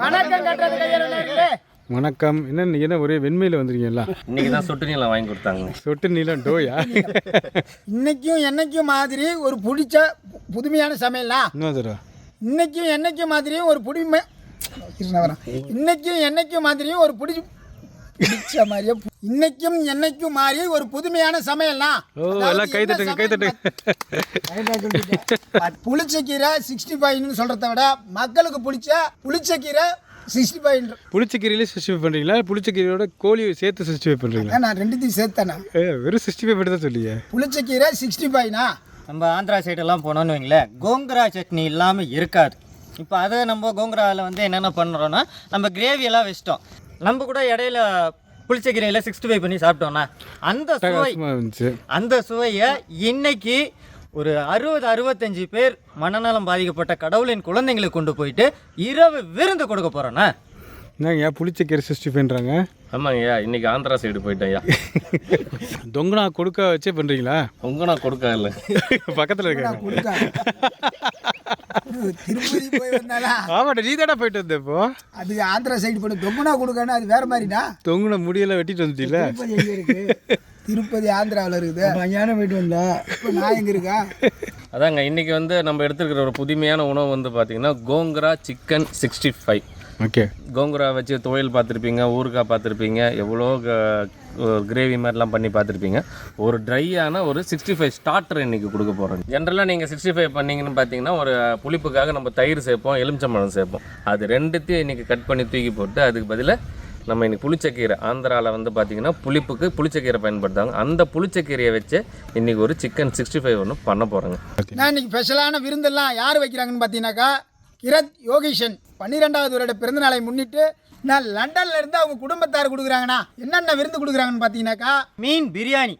வணக்கம் கட்டுறது கையெழுத்து வணக்கம். என்ன என்ன ஒரே வெண்மையில் வந்திருக்கீங்களா? இன்னைக்கு தான் சொட்டு நீளம் வாங்கி கொடுத்தாங்க. சொட்டு நீளம் டோயா? இன்னைக்கும் என்னைக்கும் மாதிரி ஒரு பிடிச்ச புதுமையான சமையல்னா? இன்னும் தடவை இன்னைக்கும் என்னைக்கும் மாதிரியும் ஒரு புதுமை. இன்னைக்கும் என்னைக்கும் மாதிரியும் ஒரு புடி பிடிச்ச மாதிரியே இன்னைக்கும் என்னைக்கும் மாதிரி ஒரு புதுமையான சமையல்னா ஓ எல்லாம் கை தட்டுங்க கை தட்டுங்க புளிச்சக்கீரை சிக்ஸ்டி ஃபைவ்னு சொல்கிறத விட மக்களுக்கு பிடிச்ச புளிச்சக்கீரை சிக்ஸ்டி ஃபைவ் புளிச்சக்கீரையிலே சிக்ஸ்டி ஃபைவ் பண்ணுறீங்களா புளிச்சக்கீரையோட கோழி சேர்த்து சிக்ஸ்டி ஃபைவ் பண்ணுறீங்களா நான் ரெண்டுத்தையும் சேர்த்தேனே ஏ வெறும் சிக்ஸ்டி ஃபைவ் மட்டும் தான் சொல்லியே. புளிச்சக்கீரை சிக்ஸ்டி ஃபைவ்னா நம்ம ஆந்திரா சைடெல்லாம் போனோம்னு வைங்களேன் கோங்கரா சட்னி இல்லாமல் இருக்காது. இப்போ அதை நம்ம கோங்கராவில் வந்து என்னென்ன பண்ணுறோன்னா நம்ம எல்லாம் வச்சிட்டோம். நம்ம கூட இடையில புளிச்சக்கீரையில் சிக்ஸ்டி ஃபைவ் பண்ணி சாப்பிட்டோம்னா அந்த சுவை அந்த சுவையை இன்னைக்கு ஒரு அறுபது அறுபத்தஞ்சு பேர் மனநலம் பாதிக்கப்பட்ட கடவுளின் குழந்தைங்களுக்கு கொண்டு போயிட்டு இரவு விருந்து கொடுக்க போகிறோண்ணா என்னங்க புளிச்சக்கீரை சிக்ஸ்டி ஃபைவ்ன்றாங்க ஆமாங்கய்யா இன்னைக்கு ஆந்திரா சைடு போயிட்டேன்யா. தொங்கனா கொடுக்க வச்சே பண்ணுறீங்களா உங்க நான் கொடுக்க இல்லை. பக்கத்தில் இருக்காங்க கொடுக்க திருப்பதி போய் வந்தாலா நீ தானே போயிட்டு வந்த இப்போ. அது ஆந்திரா சைடு போட்டு தொங்குனா கொடுக்கணும் அது வேற மாதிரிடா. தொங்குன முடியெல்லாம் வெட்டிட்டு வந்துட்டீல திருப்பதி எங்க இருக்கு? திருப்பதி ஆந்திராவில் இருக்குது. போயிட்டு இப்போ நான் எங்க இருக்கா? அதாங்க இன்னைக்கு வந்து நம்ம எடுத்துருக்கிற ஒரு புதுமையான உணவு வந்து பார்த்தீங்கன்னா Gongura chicken sixty five okay. Gongura வச்சு துவையல் பார்த்துருப்பீங்க ஊறுகாய் பார்த்துருப்பீங்க எவ்வளோ கிரேவி மாதிரிலாம் பண்ணி பார்த்துருப்பீங்க. ஒரு ட்ரையான ஒரு சிக்ஸ்டி ஃபைவ் ஸ்டார்டர் இன்னைக்கு கொடுக்க போகிறோம் ஜென்ரலாக நீங்கள் சிக்ஸ்டி ஃபைவ் பண்ணீங்கன்னு பார்த்தீங்கன்னா ஒரு புளிப்புக்காக நம்ம தயிர் சேர்ப்போம் எலுமிச்சம்பழம் சேர்ப்போம். அது ரெண்டுத்தையும் இன்னைக்கு கட் பண்ணி தூக்கி போட்டு அதுக்கு பதிலாக நம்ம இன்னைக்கு புளிச்சக்கீரை. ஆந்திராவில் வந்து பார்த்தீங்கன்னா புளிப்புக்கு புளிச்சக்கீரை பயன்படுத்தாங்க அந்த புளிச்சக்கீரையை வச்சு இன்னைக்கு ஒரு சிக்கன் சிக்ஸ்டி ஃபைவ் ஒன்று பண்ண போகிறோங்க நான் இன்னைக்கு ஸ்பெஷலான விருந்தெல்லாம் யார் வைக்கிறாங்கன்னு பார்த்தீங்கன்னாக்கா கிரத் யோகேஷன் பன்னிரெண்டாவது வருட பிறந்தநாளை முன்னிட்டு நான் லண்டன்ல இருந்து அவங்க குடும்பத்தார் கொடுக்குறாங்கண்ணா. என்னென்ன விருந்து கொடுக்குறாங்கன்னு பார்த்தீங்கன்னாக்கா மீன் பிரியாணி.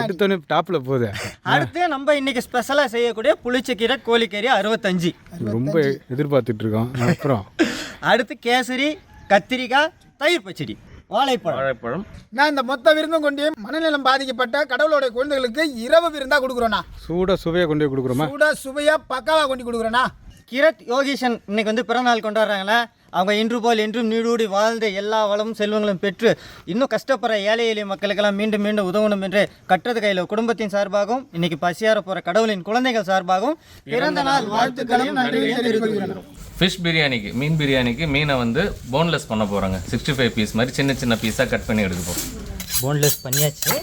எடுத்தோன்னே டாப்பில் போகுது அடுத்து நம்ம இன்னைக்கு ஸ்பெஷலாக செய்யக்கூடிய புளிச்சக்கீரை கோழிக்கறி அறுபத்தஞ்சு. ரொம்ப எதிர்பார்த்துட்டு இருக்கோம். அப்புறம். அடுத்து கேசரி கத்திரிக்காய் தயிர் பச்சடி வாழைப்பழம். வாழைப்பழம். நான் இந்த மொத்த விருந்தும் கொண்டு மனநலம் பாதிக்கப்பட்ட கடவுளோட குழந்தைகளுக்கு இரவு விருந்தா கொடுக்குறோண்ணா சூடாக சுவையாக கொண்டு போய் கொடுக்குறோமா? சூடா சுவையா பக்காவா கொண்டு கொடுக்குறேண்ணா கிரத் யோகீஷன் இன்னைக்கு வந்து பிறநாள் கொண்டாடுறாங்களே அவங்க இன்று போல் என்றும் நீடூடி வாழ்ந்து எல்லா வளமும் செல்வங்களும் பெற்று இன்னும் கஷ்டப்படுற ஏழை எளிய மக்களுக்கெல்லாம் மீண்டும் மீண்டும் உதவணும் என்று கட்டுறது கையில் குடும்பத்தின் சார்பாகவும் இன்னைக்கு பசியார போகிற கடவுளின் குழந்தைகள் சார்பாகவும் பிறந்த நாள் வாழ்த்துக்களையும் நன்றியும் தெரிவித்துக் ஃபிஷ் பிரியாணிக்கு மீன் பிரியாணிக்கு மீனை வந்து போன்லெஸ் பண்ண போகிறாங்க சிக்ஸ்டி ஃபைவ் பீஸ் மாதிரி சின்ன சின்ன பீஸாக கட் பண்ணி எடுக்க போகிறோம் போன்லெஸ் பண்ணியாச்சு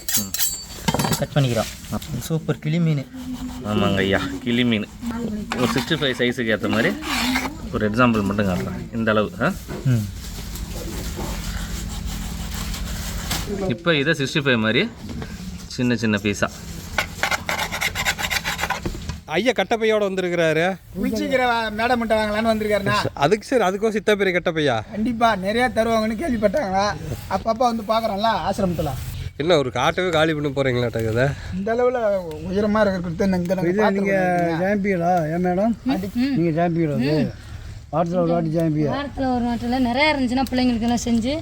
கட் பண்ணிக்கிறோம். சூப்பர். கிளி மீன். ஆமாங்க ஐயா கிளி மீன். ஒரு சிக்ஸ்டி ஃபைவ் சைஸுக்கு ஏற்ற மாதிரி ஒரு எக்ஸாம்பிள் மட்டும் காட்டுறேன். இந்த அளவு ஆ? இப்போ இதை சிக்ஸ்டி ஃபைவ் மாதிரி சின்ன சின்ன பீஸாக ஐயா கட்டப்பையோட வந்திருக்கிறாரு. குளிச்சிக்கிற மேடம் மட்டும் வாங்கலான்னு வந்திருக்காருண்ணா. அதுக்கு சரி அதுக்கும் சித்த பெரிய கட்டப்பையா? கண்டிப்பா நிறைய தருவாங்கன்னு கேள்விப்பட்டாங்களா? அப்பப்போ வந்து பார்க்குறோம்ல ஆசிரமத்தில். என்ன ஒரு காட்டவே காலி பண்ண போறீங்களாட்டா இந்த அளவில் உயரமாக இருக்கிறது இங்கே நாங்கள் நீங்கள் சாம்பியனா ஏன் மேடம் நீங்கள் சாம்பியன் அது? வாரத்தில் ஒரு வாட்டி சாம்பியன் வாரத்தில் ஒரு நாட்டில் நிறையா இருந்துச்சுன்னா பிள்ளைங்களுக்கு எல்லாம் செஞ்சு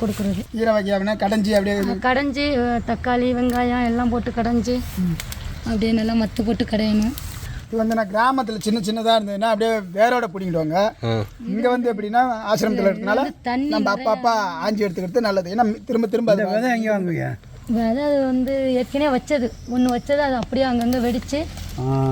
கொடுக்குறது. கீரை வைக்காமனா கடைஞ்சி அப்படியே கடைஞ்சி தக்காளி வெங்காயம் எல்லாம் போட்டு கடைஞ்சி அப்படியே நல்லா மத்து போட்டு கடையணும். இது வந்து நான் கிராமத்தில் சின்ன சின்னதாக இருந்ததுன்னா அப்படியே வேரோட பிடிங்கிடுவாங்க. இங்கே வந்து எப்படின்னா ஆசிரமத்தில் இருக்கனால தண்ணி நம்ம அப்பா அப்பா ஆஞ்சி எடுத்துக்கிறது நல்லது. ஏன்னா திரும்ப திரும்ப அது விதை எங்கே வாங்குவீங்க? விதை அது வந்து ஏற்கனவே வச்சது. ஒன்று வச்சது அது அப்படியே அங்கங்கே வெடித்து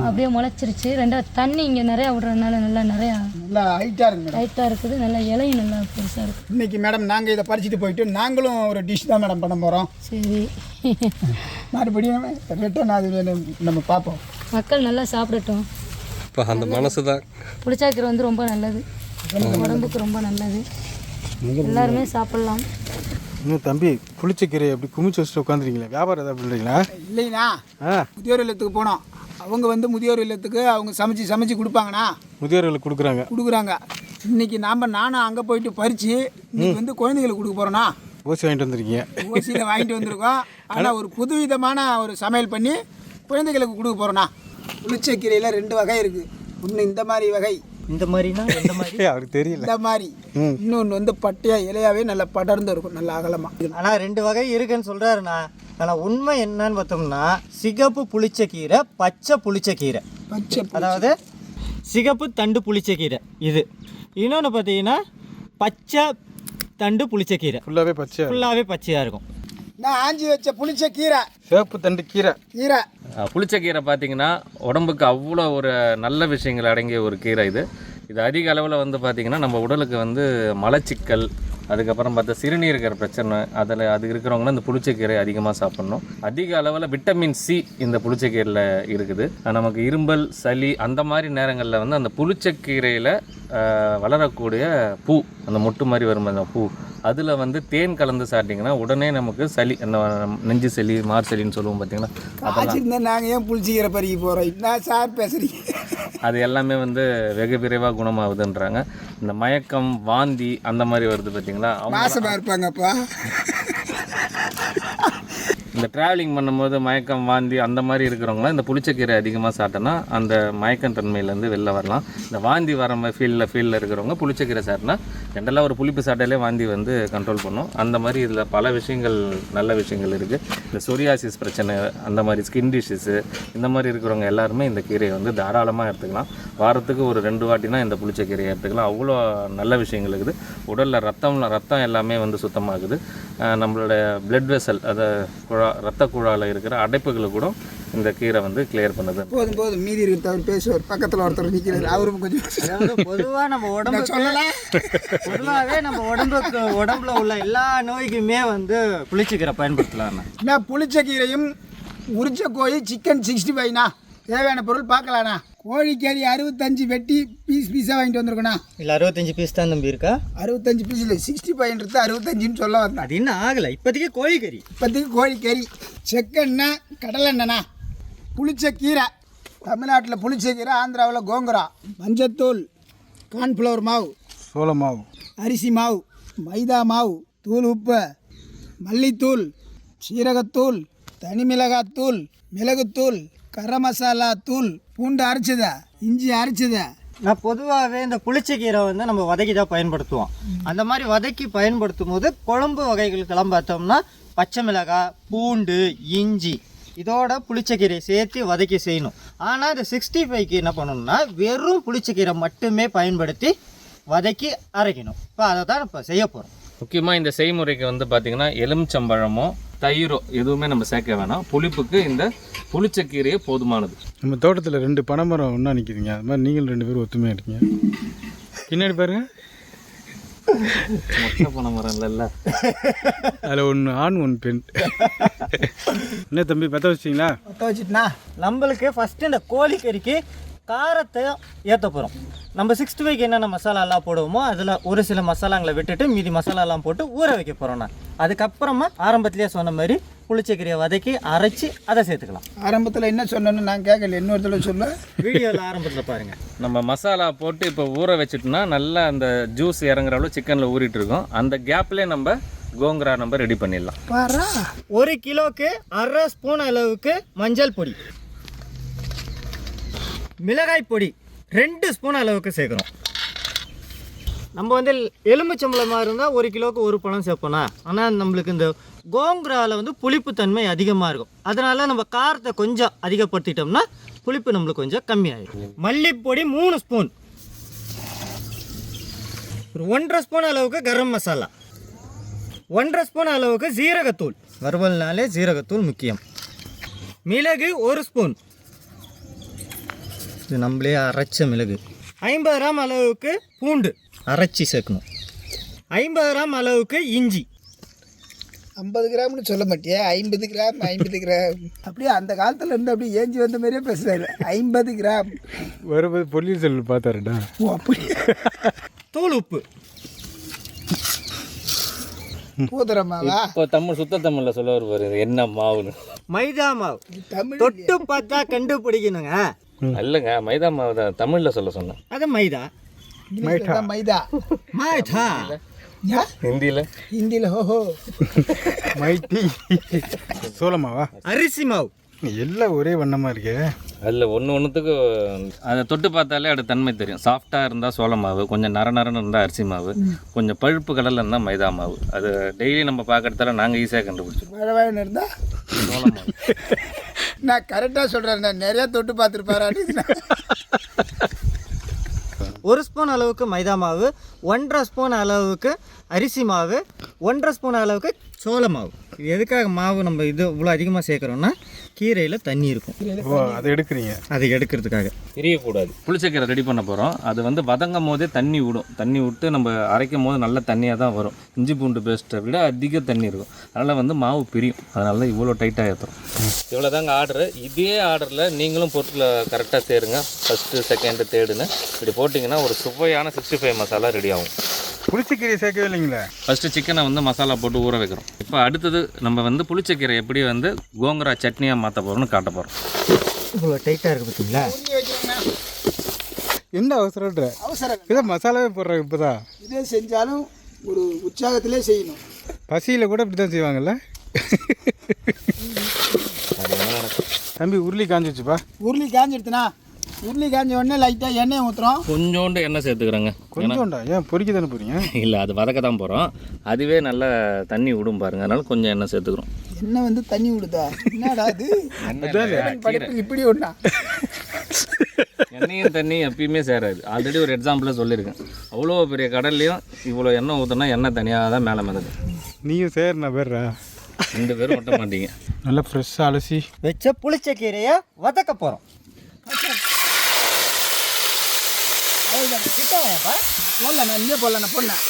அப்படியே முளைச்சிருச்சு. ரெண்டாவது தண்ணி இங்கே நிறையா விடுறதுனால நல்லா நிறையா நல்லா ஹைட்டாக இருக்கு மேடம் டைட்டாக இருக்குது. நல்லா இலையும் நல்லா பெருசாக இருக்குது இன்னைக்கு மேடம் நாங்கள் இதை பறிச்சுட்டு போயிட்டு நாங்களும் ஒரு டிஷ் தான் மேடம் பண்ண போகிறோம் சரி. மறுபடியும் ரிட்டர்ன் அது நம்ம பார்ப்போம். மக்கள் நல்லா சாப்பிடட்டும். இப்போ அந்த மனசு தான் புளிச்சாக்கீரை வந்து ரொம்ப நல்லது. உடம்புக்கு ரொம்ப நல்லது. எல்லாருமே சாப்பிட்லாம். இன்னும் தம்பி புளிச்சக்கீரை அப்படி குமிச்சு வச்சுட்டு உட்காந்துருக்கீங்களா? வியாபாரம் எதாவது பண்ணுறீங்களா இல்லைண்ணா. ஆ. முதியோர் இல்லத்துக்கு போனோம். அவங்க வந்து முதியோர் இல்லத்துக்கு அவங்க சமைச்சு சமைச்சு கொடுப்பாங்கண்ணா. முதியோர்களுக்கு கொடுக்குறாங்க. கொடுக்குறாங்க. இன்னைக்கு நாம் நானும் அங்கே போயிட்டு பறித்து இன்னைக்கு வந்து குழந்தைகளுக்கு கொடுக்க போகிறோன்னா ஓசி வாங்கிட்டு வந்திருக்கீங்க. ஓசியில் வாங்கிட்டு வந்திருக்கோம். ஆனால் ஒரு புதுவிதமான ஒரு சமையல் பண்ணி குழந்தைகளுக்கு கொடுக்க போகிறோண்ணா புளிச்சக்கீரையில் ரெண்டு வகை இருக்குது ஒன்று இந்த மாதிரி வகை இந்த மாதிரினா எந்த மாதிரி? அவருக்கு தெரியல. இந்த மாதிரி. இன்னொன்று வந்து பட்டையா இலையாவே நல்லா படர்ந்து இருக்கும் நல்லா அகலமாக ஆனால் ரெண்டு வகை இருக்குன்னு சொல்கிறாருண்ணா ஆனால் உண்மை என்னன்னு பார்த்தோம்னா சிகப்பு புளிச்சக்கீரை பச்சை புளிச்சக்கீரை. பச்சை அதாவது சிகப்பு தண்டு புளிச்சக்கீரை இது. இன்னொன்று பார்த்தீங்கன்னா பச்சை தண்டு புளிச்சக்கீரை. ஃபுல்லாகவே பச்சையா ஃபுல்லாகவே பச்சையாக இருக்கும். நான் ஆஞ்சி வச்ச புளிச்ச கீரை. சேப்பு தண்டு கீரை. கீரை. அஹ் புளிச்சக்கீரை பார்த்தீங்கன்னா உடம்புக்கு அவ்வளோ ஒரு நல்ல விஷயங்கள் அடங்கிய ஒரு கீரை இது. இது அதிக அளவில் வந்து பார்த்திங்கன்னா நம்ம உடலுக்கு வந்து மலச்சிக்கல் அதுக்கப்புறம் பார்த்தா சிறுநீரகர் பிரச்சனை அதில் அது இருக்கிறவங்க இந்த புளிச்சக்கீரை அதிகமாக சாப்பிட்ணும். அதிக அளவில் விட்டமின் சி இந்த புளிச்சக்கீரையில் இருக்குது. நமக்கு இரும்பல் சளி அந்த மாதிரி நேரங்களில் வந்து அந்த புளிச்சக்கீரையில் வளரக்கூடிய பூ அந்த மொட்டு மாதிரி வரும் அந்த பூ. அதில் வந்து தேன் கலந்து சாப்பிட்டிங்கன்னா உடனே நமக்கு சளி அந்த நெஞ்சு சளி மார் சளின்னு சொல்லுவோம் பார்த்தீங்கன்னா காய்ச்சிருந்தா நாங்கள் ஏன் புளிச்சிக்கிற பறிக்க போகிறோம் என்ன சார் பேசுறீங்க? அது எல்லாமே வந்து வெகு விரைவாக குணமாகுதுன்றாங்க. இந்த மயக்கம் வாந்தி அந்த மாதிரி வருது பார்த்தீங்களா அவங்க மாசமாக இருப்பாங்கப்பா. இந்த ட்ராவலிங் பண்ணும்போது மயக்கம் வாந்தி அந்த மாதிரி இருக்கிறவங்களாம் இந்த புளிச்சக்கீரை அதிகமாக சாப்பிட்டோன்னா அந்த மயக்கம் தன்மையிலேருந்து வெளில வரலாம். இந்த வாந்தி வர மாதிரி ஃபீல்டில் ஃபீல்டில் இருக்கிறவங்க புளிச்சக்கீரை சாப்பிட்டா ஜென்ரலாக ஒரு புளிப்பு சாப்பிட்டாலே வாந்தி வந்து கண்ட்ரோல் பண்ணும். அந்த மாதிரி இதில் பல விஷயங்கள் நல்ல விஷயங்கள் இருக்குது இந்த சொரியாசிஸ் பிரச்சனை அந்த மாதிரி ஸ்கின் டிஷ்ஷஸு இந்த மாதிரி இருக்கிறவங்க எல்லாருமே இந்த கீரையை வந்து தாராளமாக எடுத்துக்கலாம். வாரத்துக்கு ஒரு ரெண்டு வாட்டினா இந்த புளிச்சக்கீரையை எடுத்துக்கலாம். அவ்வளோ நல்ல விஷயங்கள் இருக்குது. உடலில் ரத்தம் ரத்தம் எல்லாமே வந்து சுத்தமாகுது. நம்மளோட பிளட் வெசல் அதை குழா ரத்த குழாயில் இருக்கிற அடைப்புகளை கூட இந்த கீரை வந்து கிளியர் பண்ணுது. போதும் போதும். மீதி இருக்கிற அவர் பேசுவார். பக்கத்தில் ஒருத்தர் நிற்கிறார் அவரும் கொஞ்சம் பொதுவாக நம்ம உடம்புக்கு பொதுவாகவே நம்ம உடம்புக்கு உடம்புல உள்ள எல்லா நோய்க்குமே வந்து புளிச்சக்கீரை பயன்படுத்தலாம் என்ன புளிச்ச கீரையும் உரிச்ச கோழி சிக்கன் சிக்ஸ்டி ஃபைவ்ண்ணா தேவையான பொருள் பார்க்கலாண்ணா. கோழிக்கறி அறுபத்தஞ்சு வெட்டி பீஸ் பீஸாக வாங்கிட்டு வந்திருக்கோண்ணா. இல்லை அறுபத்தஞ்சு பீஸ் தான் தம்பி இருக்கா? அறுபத்தஞ்சு பீஸ் இல்லை சிக்ஸ்டி ஃபைவ்ன்றது அறுபத்தஞ்சுன்னு சொல்ல வந்தேன். அது இன்னும் ஆகலை. இப்போதைக்கு கோழிக்கறி இப்போதைக்கு கோழிக்கறி செக்கெண்ணெய் கடலெண்ணெண்ணா. புளிச்ச கீரை தமிழ்நாட்டில் புளிச்ச கீரை ஆந்திராவில் கோங்குரா மஞ்சத்தூள் கார்ன்ஃப்ளவர் மாவு. சோள மாவு. அரிசி மாவு. மைதா மாவு. தூள் உப்பு. மல்லித்தூள். சீரகத்தூள். தனி மிளகாத்தூள். மிளகுத்தூள். கரம் மசாலா தூள் பூண்டு அரைச்சத இஞ்சி அரைச்சத. நான் பொதுவாகவே இந்த புளிச்சக்கீரை வந்து நம்ம வதக்கி தான் பயன்படுத்துவோம். அந்த மாதிரி வதக்கி பயன்படுத்தும் போது குழம்பு வகைகளுக்கெல்லாம் பார்த்தோம்னா பச்சை மிளகாய் பூண்டு இஞ்சி இதோட புளிச்சக்கீரை சேர்த்து வதக்கி செய்யணும். ஆனால் இந்த சிக்ஸ்டி ஃபைவ்க்கு என்ன பண்ணணும்னா வெறும் புளிச்சக்கீரை மட்டுமே பயன்படுத்தி வதக்கி அரைக்கணும். இப்போ அதை தான் இப்போ செய்ய போகிறோம் முக்கியமாக இந்த செய்முறைக்கு வந்து பார்த்திங்கன்னா எலுமிச்சம்பழமோ தயிரோ எதுவுமே நம்ம சேர்க்க வேணாம். புளிப்புக்கு இந்த புளிச்சக்கீரையே போதுமானது. நம்ம தோட்டத்தில் ரெண்டு பனைமரம் ஒன்றா நிற்கிதுங்க அது மாதிரி நீங்களும் ரெண்டு பேரும் ஒத்துமையாக இருக்கீங்க. பின்னாடி பாருங்க. மொட்டை போன மரம் இல்லைல்ல அதில் ஒன்று ஆண் ஒன்று பெண். என்ன தம்பி பற்ற வச்சிட்டிங்களா? ஒட்ட வச்சுட்டுனா? நம்மளுக்கு ஃபஸ்ட்டு இந்த கோழிக்கறிக்கு காரத்தை ஏற்ற போகிறோம் நம்ம சிக்ஸ்டி ஃபைவ்க்கு என்னென்ன மசாலாலாம் போடுவோமோ அதில் ஒரு சில மசாலாங்களை விட்டுட்டு மீதி மசாலாலாம் போட்டு ஊற வைக்க போகிறோம் நான். அதுக்கப்புறமா ஆரம்பத்திலேயே சொன்ன மாதிரி புளிச்சக்கறியை வதக்கி அரைச்சி அதை சேர்த்துக்கலாம். ஆரம்பத்தில் என்ன சொன்னேன்னு நான் கேட்கல இன்னொரு தடவை சொல்ல. வீடியோவில் ஆரம்பத்தில் பாருங்கள் நம்ம மசாலா போட்டு இப்போ ஊற வச்சுட்டோம்னா நல்லா அந்த ஜூஸ் இறங்குற அளவு சிக்கனில் ஊறிட்டு இருக்கோம். அந்த கேப்லேயே நம்ம கோங்கரா நம்ம ரெடி பண்ணிடலாம். பாரா. ஒரு கிலோக்கு அரை ஸ்பூன் அளவுக்கு மஞ்சள் பொடி. மிளகாய் பொடி ரெண்டு ஸ்பூன் அளவுக்கு சேர்க்குறோம் நம்ம வந்து எலுமிச்சம்பழமாக இருந்தால் ஒரு கிலோவுக்கு ஒரு பழம் சேர்ப்போம்னா ஆனால் நம்மளுக்கு இந்த கோங்குராவில் வந்து புளிப்புத்தன்மை அதிகமாக இருக்கும். அதனால் நம்ம காரத்தை கொஞ்சம் அதிகப்படுத்திட்டோம்னா புளிப்பு நம்மளுக்கு கொஞ்சம் கம்மியாயிடும் மல்லிப்பொடி மூணு ஸ்பூன். ஒரு ஒன்றரை ஸ்பூன் அளவுக்கு கரம் மசாலா. ஒன்றரை ஸ்பூன் அளவுக்கு ஜீரகத்தூள் வறுவல்னாலே ஜீரகத்தூள் முக்கியம். மிளகு ஒரு ஸ்பூன். இது நம்மளே அரைச்ச மிளகு. ஐம்பது கிராம் அளவுக்கு பூண்டு. அரைச்சி சேர்க்கணும். ஐம்பது கிராம் அளவுக்கு இஞ்சி. ஐம்பது கிராம்னு சொல்ல மாட்டியே? ஐம்பது கிராம் ஐம்பது கிராம். அப்படியே அந்த காலத்தில் இருந்து அப்படியே ஏஞ்சி வந்த மாதிரியே பேசுறாரு. ஐம்பது கிராம். வரும்போது பொல்லியல் செல்வல் பார்த்தாருடா. ஓ அப்படி தூள் உப்பு. பூதரமாவா இப்போ தமிழ் சுத்த தமிழில் சொல்ல வருவார் என்ன மாவுன்னு. மைதா மாவு. தமிழ் தொட்டு பார்த்தா கண்டுபிடிக்கணுங்க. இல்லைங்க மைதா மாவு தான் தமிழில் சொல்ல சொன்னேன். அது மைதா. மைதா. மைதா. யா? ஹிந்தியில்? ஹிந்தியில் ஹோஹோ மைட்டி சோள மாவா அரிசி மாவு. எல்லாம் ஒரே வண்ணமாக இருக்கே. அதில் ஒன்று ஒன்றுத்துக்கு அதை தொட்டு பார்த்தாலே அது தன்மை தெரியும். சாஃப்டாக இருந்தால் சோள மாவு கொஞ்சம் நர நரன்னு இருந்தால் அரிசி மாவு கொஞ்சம் பழுப்பு கடலில் இருந்தால் மைதா மாவு. அது டெய்லி நம்ம பார்க்கறதால நாங்கள் ஈஸியாக கண்டுபிடிச்சிருவோம் மழை வாயின்னு இருந்தா? சோள மாவு. நான் கரெக்டாக சொல்கிறேன் நான் நிறையா தொட்டு பார்த்துருப்பாரு? ஒரு ஸ்பூன் அளவுக்கு மைதா மாவு ஒன்றரை ஸ்பூன் அளவுக்கு அரிசி மாவு ஒன்றரை ஸ்பூன் அளவுக்கு சோள மாவு. எதுக்காக மாவு நம்ம இது இவ்வளோ அதிகமாக சேர்க்குறோன்னா கீரையில் தண்ணி இருக்கும். ஓ அதை எடுக்கிறீங்க? அதை எடுக்கிறதுக்காக. தெரியக்கூடாது புளிச்சக்கீரை ரெடி பண்ண போகிறோம் அது வந்து வதங்கும் போதே தண்ணி விடும். தண்ணி விட்டு நம்ம அரைக்கும் போது நல்ல தண்ணியாக தான் வரும். இஞ்சி பூண்டு பேஸ்ட்டை விட அதிக தண்ணி இருக்கும். அதனால் வந்து மாவு பிரியும். அதனால தான் இவ்வளோ டைட்டாக ஏற்றுறோம் இவ்வளோ தாங்க ஆர்டரு இதே ஆர்டரில் நீங்களும் பொருட்களை கரெக்டாக சேருங்க ஃபஸ்ட்டு செகண்டு தேர்டுன்னு இப்படி போட்டிங்கன்னா ஒரு சுவையான சிக்ஸ்டி ஃபைவ் மசாலா ரெடி ஆகும். புளிச்சக்கீரை சேர்க்கவே இல்லைங்களே? ஃபஸ்ட்டு சிக்கனை வந்து மசாலா போட்டு ஊற வைக்கிறோம். இப்போ அடுத்தது நம்ம வந்து புளிச்சக்கீரை எப்படி வந்து கோங்கரா சட்னியாக மாற்ற போகிறோம்னு காட்ட போகிறோம் இவ்வளோ டைட்டாக இருக்குது பார்த்தீங்களா என்ன அவசரன்ற அவசரம் இதான் மசாலாவே போடுறாங்க இப்போதான் இதே செஞ்சாலும் ஒரு உற்சாகத்திலே செய்யணும். பசியில் கூட இப்படி தான் செய்வாங்கல்ல தம்பி உருளி காஞ்சிச்சுப்பா உருளி காஞ்சிடுத்துனா உருளி காஞ்ச உடனே லைட்டாக எண்ணெய் ஊற்றுறோம் கொஞ்சோண்டு எண்ணெய் சேர்த்துக்கிறேங்க. கொஞ்சோண்டா? ஏன் பொறிக்க தானே போறீங்க இல்லை அது வதக்க தான் போகிறோம் அதுவே நல்லா தண்ணி விடும் பாருங்க. அதனால கொஞ்சம் எண்ணெய் சேர்த்துக்கிறோம். எண்ணெய் வந்து தண்ணி விடுதா என்னடா அது இப்படி ஒன்றா எண்ணெயும் தண்ணி எப்பயுமே சேராது. ஆல்ரெடி ஒரு எக்ஸாம்பிளாக சொல்லியிருக்கேன். அவ்வளோ பெரிய கடல்லையும் இவ்வளோ எண்ணெய் ஊற்றினா எண்ணெய் தனியாக தான் மேலே மிதக்கும். நீயும் சேர்ண்ணா பேர்றா ரெண்டு பேரும் ஒட்ட மாட்டீங்க. நல்லா ஃப்ரெஷ்ஷாக அலசி. வச்ச புளிச்ச கீரையை வதக்க போகிறோம் கிட்ட வாப்பா போடல நான் இங்கே போடல நான் பொண்ணேன்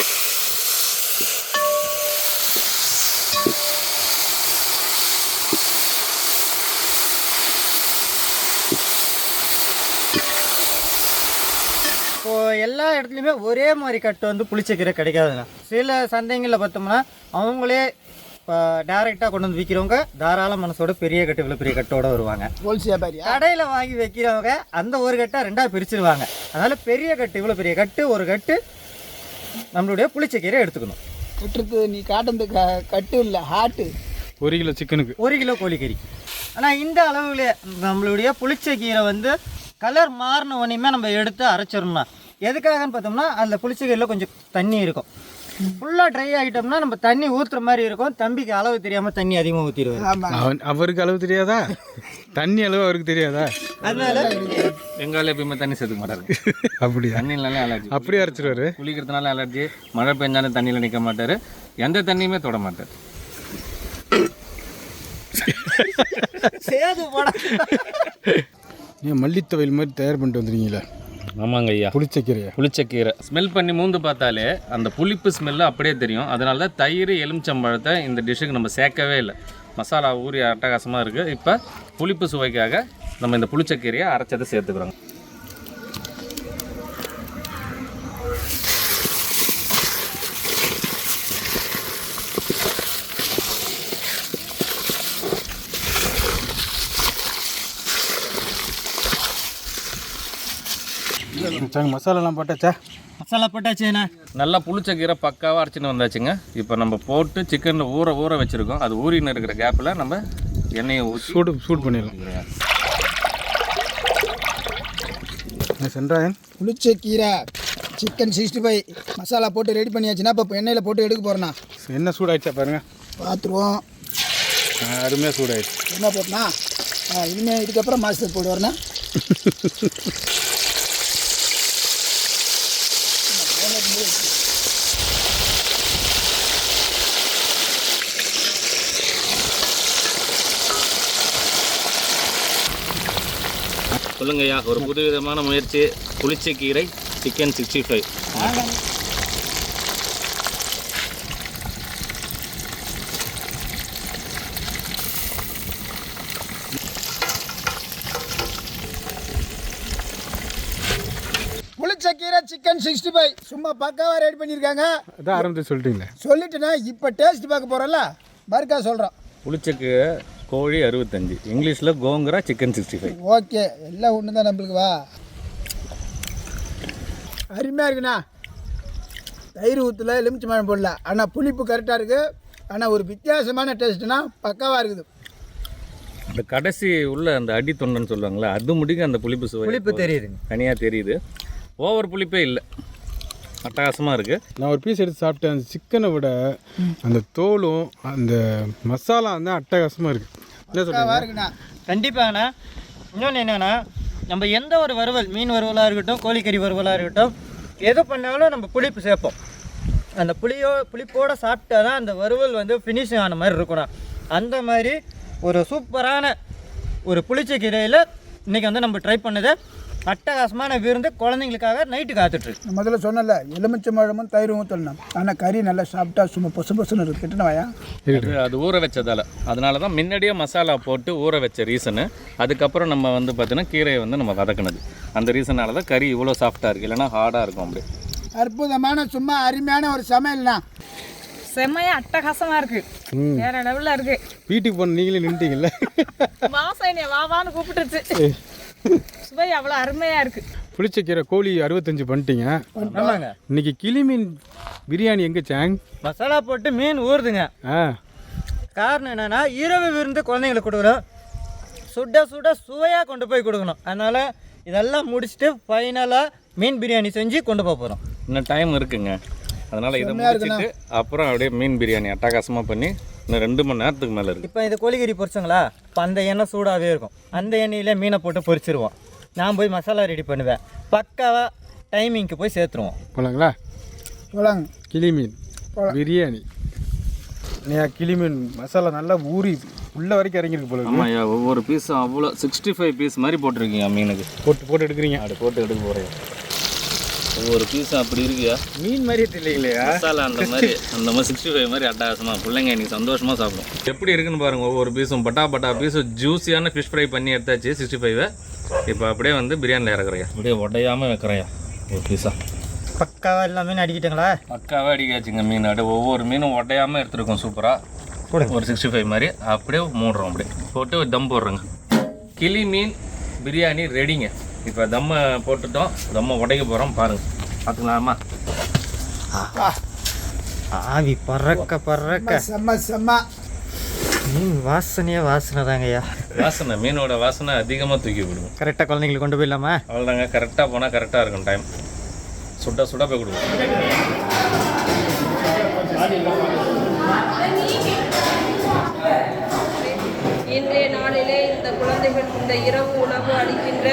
இப்போது எல்லா இடத்துலையுமே ஒரே மாதிரி கட்டு வந்து புளிச்சக்கீரை கிடைக்காதுங்க சில சந்தைங்களில் பார்த்தோம்னா அவங்களே இப்போ டேரெக்டாக கொண்டு வந்து விற்கிறவங்க தாராள மனசோட பெரிய கட்டு இவ்வளோ பெரிய கட்டோட வருவாங்க. கடையில் வாங்கி வைக்கிறவங்க அந்த ஒரு கட்டை ரெண்டாக பிரிச்சிருவாங்க. அதனால் பெரிய கட்டு இவ்வளோ பெரிய கட்டு ஒரு கட்டு நம்மளுடைய புளிச்சக்கீரை எடுத்துக்கணும். கட்டுறது நீ காட்டுறது க கட்டு இல்லை ஹாட்டு. ஒரு கிலோ சிக்கனுக்கு. ஒரு கிலோ கோழிக்கறி. ஆனால் இந்த அளவுல நம்மளுடைய புளிச்சக்கீரை வந்து கலர் மாறின உடனேயுமே நம்ம எடுத்து அரைச்சிடணும்னா எதுக்காகன்னு பார்த்தோம்னா அதில் புளிச்சக்கீரையில் கொஞ்சம் தண்ணி இருக்கும். ஃபுல்லாக ட்ரை ஆகிட்டோம்னா நம்ம தண்ணி ஊற்றுற மாதிரி இருக்கும். தம்பிக்கு அளவு தெரியாமல் தண்ணி அதிகமாக ஊற்றிடுவார் அவருக்கு அளவு தெரியாதா? தண்ணி அளவு அவருக்கு தெரியாதா? அதனால எங்கால எப்பயுமே தண்ணி சேர்த்துக்க மாட்டாரு. அப்படியா? தண்ணினாலே அலர்ஜி அப்படியே அரைச்சிருவாரு? குளிக்கிறதுனால அலர்ஜி மழை பெஞ்சாலும் தண்ணியில் நிற்க மாட்டார். எந்த தண்ணியுமே தொட மாட்டார். சேது போட. ஏன் மல்லித்தவையல் மாதிரி தயார் பண்ணிட்டு வந்துருக்கீங்களா? ஆமாங்க ஐயா. புளிச்சக்கீரையா? புளிச்சக்கீரை. ஸ்மெல் பண்ணி மூந்து பார்த்தாலே அந்த புளிப்பு ஸ்மெல்லு அப்படியே தெரியும். அதனால தான் தயிர் எலுமிச்சம்பழத்தை இந்த டிஷ்ஷுக்கு நம்ம சேர்க்கவே இல்லை. மசாலா ஊறி அட்டகாசமாக இருக்குது இப்போ புளிப்பு சுவைக்காக நம்ம இந்த புளிச்சக்கீரையை அரைச்சதை சேர்த்துக்கிறோங்க. சாங்க மசாலாலாம் போட்டாச்சா? மசாலா போட்டாச்சுண்ணா நல்லா புளிச்சக்கீரை பக்காவாக அரைச்சின்னு வந்தாச்சுங்க. இப்போ நம்ம போட்டு சிக்கனில் ஊற ஊற வச்சுருக்கோம். அது ஊறின்னு இருக்கிற கேப்பில் நம்ம எண்ணெயை சூடு சூடு பண்ணிடலாம். சென்றாயன்? புளிச்ச கீரை சிக்கன் சிக்ஸ்டி ஃபைவ் மசாலா போட்டு ரெடி பண்ணியாச்சுன்னா இப்போ எண்ணெயில் போட்டு எடுக்க போகிறேண்ணா என்ன சூடாயிடுச்சா பாருங்க. பார்த்துருவோம் அருமையாக சூடாயிடுச்சு. என்ன போட்டுனா? இனிமேல் இதுக்கப்புறம் மாஸ்டர் போட்டு வரேண்ணா சொல்லுங்க ஐயா ஒரு புதுவிதமான முயற்சி. புளிச்சக்கீரை சிக்கன் சிக்ஸ்டி ஃபைவ் புளிச்ச கீரை சிக்கன் சிக்ஸ்டி ஃபைவ் சும்மா பக்காவாக ரெடி பண்ணியிருக்காங்க. அதான் ஆரம்பத்தில் சொல்லிட்டீங்களே. சொல்லிட்டுனா இப்போ டேஸ்ட் பார்க்க போகிறோம்ல மறுக்கா சொல்கிறோம் புளிச்சக்கீரை கோழி அறுபத்தஞ்சு. இங்கிலீஷில் Gongura chicken sixty five okay எல்லாம் ஒன்று தான் நம்மளுக்கு வா. அருமையாக இருக்குண்ணா. தயிர் ஊற்றல எலுமிச்சை மழை போடல. ஆனால் புளிப்பு கரெக்டாக இருக்குது ஆனால் ஒரு வித்தியாசமான டேஸ்ட்னா பக்காவாக இருக்குது. அந்த கடைசி உள்ள அந்த அடி தொண்டைன்னு சொல்லுவாங்களே அது முடிக்க அந்த புளிப்பு சுவை புளிப்பு தெரியுதுங்க. தனியாக தெரியுது. ஓவர் புளிப்பே இல்லை. அட்டகாசமாக இருக்குது நான் ஒரு பீஸ் எடுத்து சாப்பிட்டேன். அந்த சிக்கனை விட அந்த தோலும் அந்த மசாலா வந்து அட்டகாசமாக இருக்குது என்ன கண்டிப்பாங்கண்ணா. இன்னொன்று என்னென்னா நம்ம எந்த ஒரு வறுவல் மீன் வறுவலாக இருக்கட்டும் கோழிக்கறி வறுவலாக இருக்கட்டும் எது பண்ணாலும் நம்ம புளிப்பு சேர்ப்போம். அந்த புளியோ புளிப்போட சாப்பிட்டா தான் அந்த வறுவல் வந்து ஃபினிஷிங் ஆன மாதிரி இருக்கணும் அந்த மாதிரி ஒரு சூப்பரான ஒரு புளிச்சக்கீரையில் இன்றைக்கி வந்து நம்ம ட்ரை பண்ணது அட்டகாசமான விருந்து குழந்தைங்களுக்காக நைட்டு காத்துட்ருக்கு முதல்ல சொன்னல எலுமிச்சம்பழமும் தயிரும் ஊற்றணும் ஆனால் கறி நல்லா சாப்பிட்டா சும்மா பொசு பொசுன்னு இருக்கு. கிட்டன வாயா? அது அது ஊற வச்சதால. அதனால தான் முன்னாடியே மசாலா போட்டு ஊற வச்ச ரீசனு அதுக்கப்புறம் நம்ம வந்து பார்த்தீங்கன்னா கீரையை வந்து நம்ம வதக்குனது. அந்த ரீசனால தான் கறி இவ்வளோ சாஃப்டாக இருக்குது இல்லைன்னா ஹார்டாக இருக்கும் அப்படியே அற்புதமான சும்மா அருமையான ஒரு சமையல்னா. செம்மையா அட்டகாசமா இருக்கு. வேற லெவல்ல இருக்கு. வீட்டுக்கு போன நீங்களே நின்றுட்டீங்கல்ல வாசம் என்னைய வா வான்னு கூப்பிட்டுருச்சு. சுவை அவ்வளோ அருமையா இருக்கு. புளிச்சக்கீரை கோழி அறுபத்தஞ்சு பண்ணிட்டீங்க. ஆமாங்க. இன்னைக்கு கிளி மீன் பிரியாணி எங்கே சாங்? மசாலா போட்டு மீன் ஊறுதுங்க. ஆ. காரணம் என்னென்னா இரவு விருந்து குழந்தைங்களுக்கு கொடுக்குறோம் சுட சுட சுவையாக கொண்டு போய் கொடுக்கணும். அதனால் இதெல்லாம் முடிச்சுட்டு ஃபைனலாக மீன் பிரியாணி செஞ்சு கொண்டு போக போகிறோம் இன்னும் டைம் இருக்குங்க. அதனால் இதை முடிச்சிட்டு அப்புறம் அப்படியே மீன் பிரியாணி அட்டகாசமாக பண்ணி இன்னும் ரெண்டு மணி நேரத்துக்கு மேலே இருக்குது இப்போ இந்த கோழிக்கறி பொரிச்சங்களா? இப்போ அந்த எண்ணெய் சூடாகவே இருக்கும். அந்த எண்ணெயிலே மீனை போட்டு பொரிச்சிருவோம். நான் போய் மசாலா ரெடி பண்ணுவேன். பக்காவாக டைமிங்க்கு போய் சேர்த்துருவோம். போலாங்களா போலாங்க கிளி மீன் பிரியாணி. கிளி மீன் மசாலா நல்லா ஊறி உள்ள வரைக்கும் இறங்கிருக்கு போல இருக்கு. ஆமாய்யா ஒவ்வொரு பீஸும் அவ்வளோ சிக்ஸ்டி ஃபைவ் பீஸ் மாதிரி போட்டிருக்கீங்க மீனுக்கு. போட்டு போட்டு எடுக்கிறீங்க. அப்படி போட்டு எடுக்க போகிறேன் ஒவ்வொரு பீஸும் அப்படி இருக்கியா? மீன் மாதிரியே தெரியலையா. மசாலா அந்த மாதிரி அந்த மாதிரி சிக்ஸ்டி ஃபைவ் மாதிரி அட்டகாசமாக பிள்ளைங்க இன்னைக்கு சந்தோஷமாக சாப்பிடும். எப்படி இருக்குன்னு பாருங்க ஒவ்வொரு பீஸும் பட்டா பட்டா பீஸும் ஜூஸியான ஃபிஷ் ஃப்ரை பண்ணி எடுத்தாச்சு சிக்ஸ்டி ஃபைவ் இப்போ அப்படியே வந்து பிரியாணியில் இறக்குறையா அப்படியே உடையாமல் வைக்கிறையா ஒரு பீஸா பக்காவாக எல்லா மீன் அடிக்கிட்டங்களா? பக்காவே அடிக்காச்சுங்க மீன். அப்படியே ஒவ்வொரு மீனும் உடையாமல் எடுத்துருக்கோம் சூப்பராக ஒரு சிக்ஸ்டி ஃபைவ் மாதிரி அப்படியே மூடுறோம் அப்படியே. போட்டு தம் போடுறோங்க. கிளி மீன் பிரியாணி ரெடிங்க இப்போ தம்மை போட்டுட்டோம். தம்மை உடைக்க போகிறோம் பாருங்கள் பார்த்துக்கலாமா ஆவி பறக்க பறக்க. செம்ம செம்ம மீன் வாசனையே வாசனை தாங்கய்யா வாசனை மீனோட வாசனை அதிகமாக தூக்கி விடுவோம். கரெக்டாக குழந்தைங்களுக்கு கொண்டு போயிடலாமா? அவ்வளோதாங்க கரெக்டாக போனால் கரெக்டாக இருக்கும் டைம் சுட சுட போய் கொடுக்கும் இன்றைய நாளிலே இந்த குழந்தைகள் இந்த இரவு உணவு அளிக்கின்ற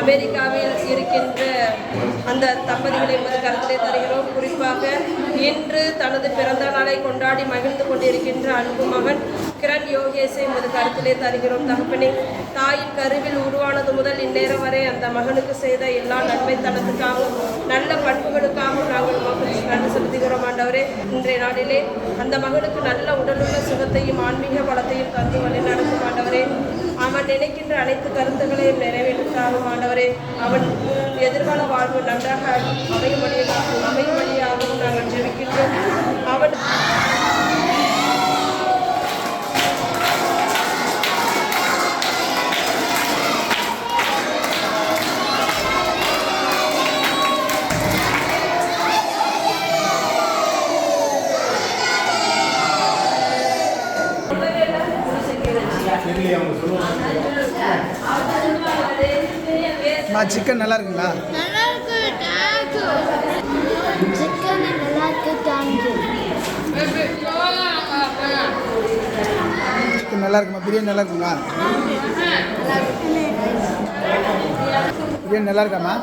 அமெரிக்காவில் இருக்கின்ற அந்த தம்பதிகளை எமது கருத்திலே தருகிறோம். குறிப்பாக இன்று தனது பிறந்த நாளை கொண்டாடி மகிழ்ந்து கொண்டிருக்கின்ற அன்பு மகன் கிரண் யோகேஷை உமது கருத்திலே தருகிறோம். தகப்பனே தாயின் கருவில் உருவானது முதல் இந்நேரம் வரை அந்த மகனுக்கு செய்த எல்லா நன்மை தனத்துக்காகவும் நல்ல பண்புகளுக்காகவும் நாங்கள் உமக்கு நன்றி செலுத்துகிறோம் ஆண்டவரே. இன்றைய நாளிலே அந்த மகனுக்கு நல்ல உடலுள்ள சுகத்தையும் ஆன்மீக பலத்தையும் தந்து வழிநடத்தும் ஆண்டவரே. அவன் நினைக்கின்ற அனைத்து கருத்துக்களையும் நிறைவேற்றாகும் ஆண்டவரே. அவன் எதிர்கால வாழ்வு நன்றாக அமையும்படியாகவும் அமையும்படியாகவும் நாங்கள் ஜெபிக்கின்றோம். அம்மா சிக்கன் நல்லா இருக்குங்களா சிக்கன் நல்லா இருக்கு தேங்க்யூ சிக்கன் நல்லா இருக்குமா பிரியாணி நல்லா இருக்குங்களா பிரியாணி நல்லா இருக்காம்மா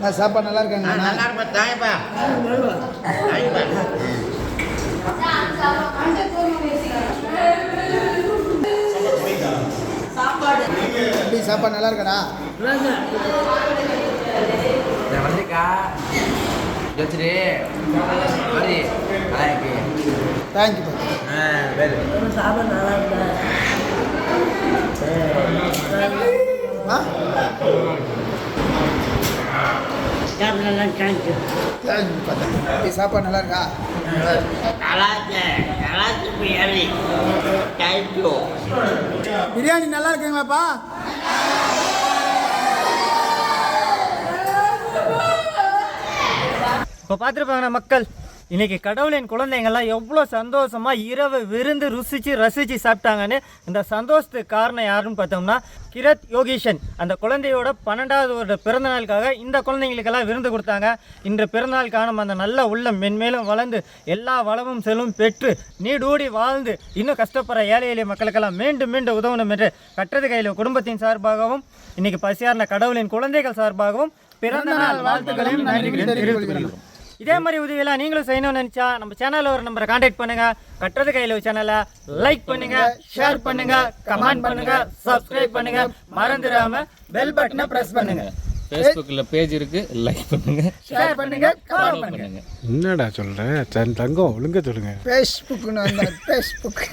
நான் சாப்பாடு நல்லா இருக்காங்கண்ணா. எப்படி சாப்பாடு நல்லா இருக்காடா? தேங்க்யூ ஆ தேங்க்யூ எப்படி சாப்பாடு. நல்லா இருக்கா? பிரியாணி. நல்லா இருக்குங்களாப்பா? இப்போ பார்த்துருப்பாங்கண்ணா மக்கள். இன்றைக்கி கடவுளின் குழந்தைங்கள்லாம் எவ்வளோ சந்தோஷமாக இரவு விருந்து ருசித்து ரசித்து சாப்பிட்டாங்கன்னு இந்த சந்தோஷத்துக்கு காரணம் யாருன்னு பார்த்தோம்னா கிரத் யோகீஷன். அந்த குழந்தையோட பன்னெண்டாவது ஒரு பிறந்த நாளுக்காக இந்த குழந்தைங்களுக்கெல்லாம் விருந்து கொடுத்தாங்க. இன்று பிறந்தநாள் காணும் அந்த நல்ல உள்ளம் மென்மேலும் வளர்ந்து எல்லா வளமும் செல்லும் பெற்று நீடூடி வாழ்ந்து இன்னும் கஷ்டப்படுற ஏழை எளிய மக்களுக்கெல்லாம் மீண்டும் மீண்டும் உதவணும் என்று கட்டது கையில் குடும்பத்தின் சார்பாகவும் இன்னைக்கு பசியார்ந்த கடவுளின் குழந்தைகள் சார்பாகவும் பிறந்த நாள் வாழ்த்துக்களையும் தெரிவித்துக் கொள்கிறோம். இதே மாதிரி உதவியெல்லாம் நீங்களும் செய்யணும்னு நினைச்சா நம்ம சேனல்ல ஒரு நம்பரை கான்டாக்ட் பண்ணுங்க. கட்டுறது கையில் சேனலை லைக் பண்ணுங்க ஷேர் பண்ணுங்க கமெண்ட் பண்ணுங்க சப்ஸ்கிரைப் பண்ணுங்க. மறந்துடாம பெல் பட்டனை பிரஸ் பண்ணுங்க. ஃபேஸ்புக்கில் பேஜ் இருக்குது லைக் பண்ணுங்கள் ஷேர் பண்ணுங்க ஃபாலோ பண்ணுங்க. பண்ணுங்கள் என்னடா சொல்கிறேன் தங்கம் ஒழுங்கா சொல்லுங்கள் ஃபேஸ்புக்குன்னு வந்தால் ஃபேஸ்புக்